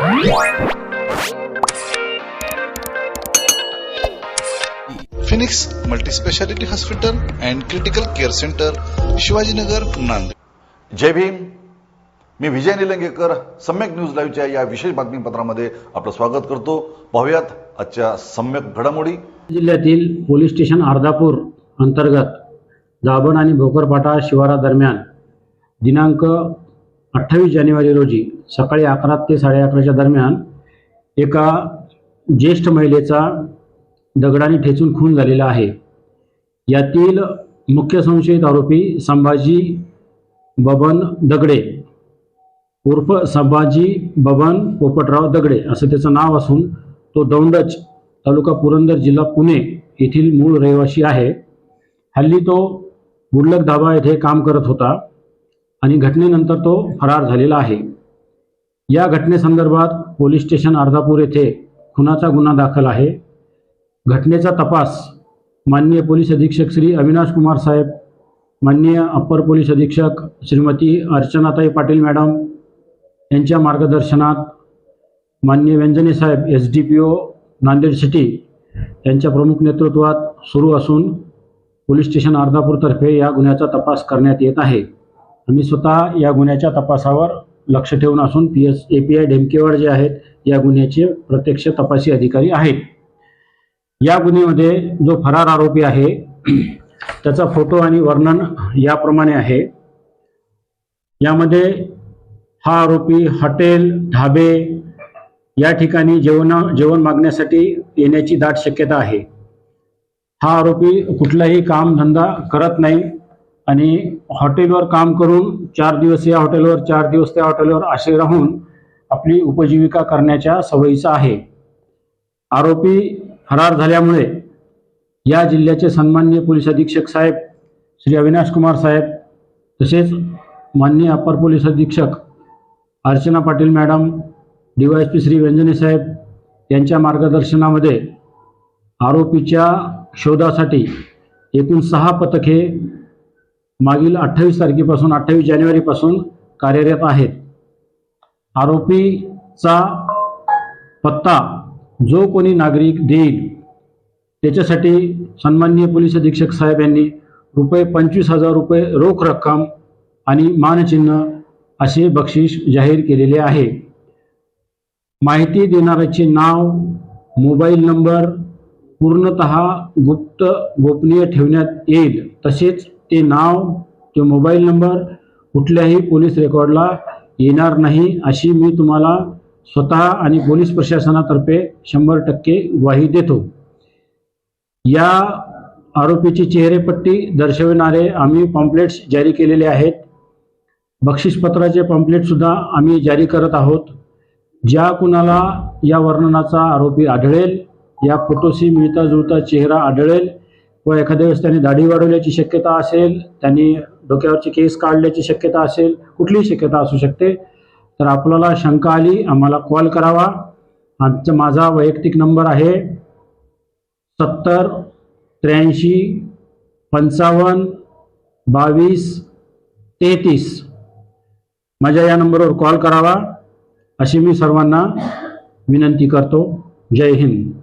Phoenix multispeciality hospital and critical care centre Shivajinagar Nanded. जय भीम. मी Vijay Nilangekar Samyak news लाईव्हच्या या विशेष बातमीपत्रामध्ये आपलं स्वागत करतो. पाहुयात आजच्या सम्यक घडामोडी. जिल्ह्यातील पोलीस स्टेशन अर्धापूर अंतर्गत दाभण आणि भोकरपाटा शिवारादरम्यान दिनांक अठ्ठावीस जानेवारी रोजी सकाळी अकरा ते साडे अकराच्या दरम्यान एका ज्येष्ठ महिलेचा दगडाने ठेचून खून झालेला आहे. यातील मुख्य संशयित आरोपी संभाजी बबन दगडे उर्फ संभाजी बबन पोपटराव दगडे असं त्याचं नाव असून तो दौंडच तालुका पुरंदर जिल्हा पुणे येथील मूळ रहिवासी आहे. हल्ली तो गुडलक धाबा येथे काम करत होता. आणि घटनेनंतर तो फरार झालेला आहे. या घटनेसंदर्भात पोलीस स्टेशन अर्धापूर येथे खुनाचा गुन्हा दाखल आहे. घटनेचा तपास माननीय पोलीस अधीक्षक श्री अविनाश कुमार साहेब माननीय अप्पर पोलीस अधीक्षक श्रीमती अर्चनाताई पाटील मॅडम यांच्या मार्गदर्शनात माननीय व्यंजने साहेब S D P O Nanded city यांच्या प्रमुख नेतृत्वात सुरू असून पोलीस स्टेशन अर्धापूरतर्फे या गुन्ह्याचा तपास करण्यात येत आहे. आम्ही स्वतः या गुन्ह्याच्या तपासावर लक्ष ठेवून असून P S A P I Dhemkewad जे आहेत या गुन्ह्याचे प्रत्यक्ष तपासी अधिकारी आहेत. या गुन्ह्यामध्ये जो फरार आरोपी आहे त्याचा फोटो आणि वर्णन याप्रमाणे आहे. यामध्ये हा आरोपी हॉटेल ढाबे या ठिकाणी जेवण जेवण मागण्यासाठी येण्याची दाट शक्यता आहे. हा आरोपी कुठलाही काम धंदा करत नाही. आणि हॉटेलवर काम करून चार दिवस या हॉटेलवर चार दिवस त्या हॉटेलवर असे राहून आपली उपजीविका करण्याच्या सवयीचा आहे. आरोपी फरार झाल्यामुळे या जिल्ह्याचे सन्माननीय पोलीस अधीक्षक साहेब श्री अविनाश कुमार साहेब तसेच माननीय अप्पर पोलीस अधीक्षक Archana Patil madam D Y S P Shri Vyanjane साहेब यांच्या मार्गदर्शनामध्ये आरोपीच्या शोधासाठी एकूण सहा पथके मागील अठ्ठावीस तारखेपासून अठ्ठावीस जानेवारीपासून कार्यरत आहेत. आरोपीचा पत्ता जो कोणी नागरिक देईल त्याच्यासाठी सन्माननीय पोलीस अधीक्षक साहेब यांनी रुपये पंचवीस हजार रुपये रोख रक्कम आणि मानचिन्ह असे बक्षीस जाहीर केलेले आहे. माहिती देणाऱ्याचे नाव मोबाईल नंबर पूर्णत गुप्त गोपनीय ठेवण्यात येईल तसेच ते नाव ते मोबाईल नंबर कुठल्याही पोलीस रेकॉर्डला येणार नाही अशी मी तुम्हाला स्वतः आणि पोलीस प्रशासनातर्फे शंभर टक्के ग्वाही देतो. या आरोपीची चेहरेपट्टी दर्शविणारे आम्ही पॉम्पलेट्स जारी केलेले आहेत. बक्षीसपत्राचे पॉम्पलेटसुद्धा आम्ही जारी करत आहोत. ज्या कुणाला या वर्णनाचा आरोपी आढळेल या फोटोशी मिळता जुळता चेहरा आढळेल व एखाद्या वेळेस त्यांनी दाढी वाढवल्याची शक्यता असेल त्यांनी डोक्यावरचे केस काढल्याची शक्यता असेल कुठलीही शक्यता असू शकते तर आपल्याला शंका आली आम्हाला कॉल करावा. आमचा माझा वैयक्तिक नंबर आहे सत्तर त्र्याऐंशी पंचावन्न बावीस तेहतीस. माझ्या या नंबरवर कॉल करावा अशी मी सर्वांना विनंती करतो. जय हिंद.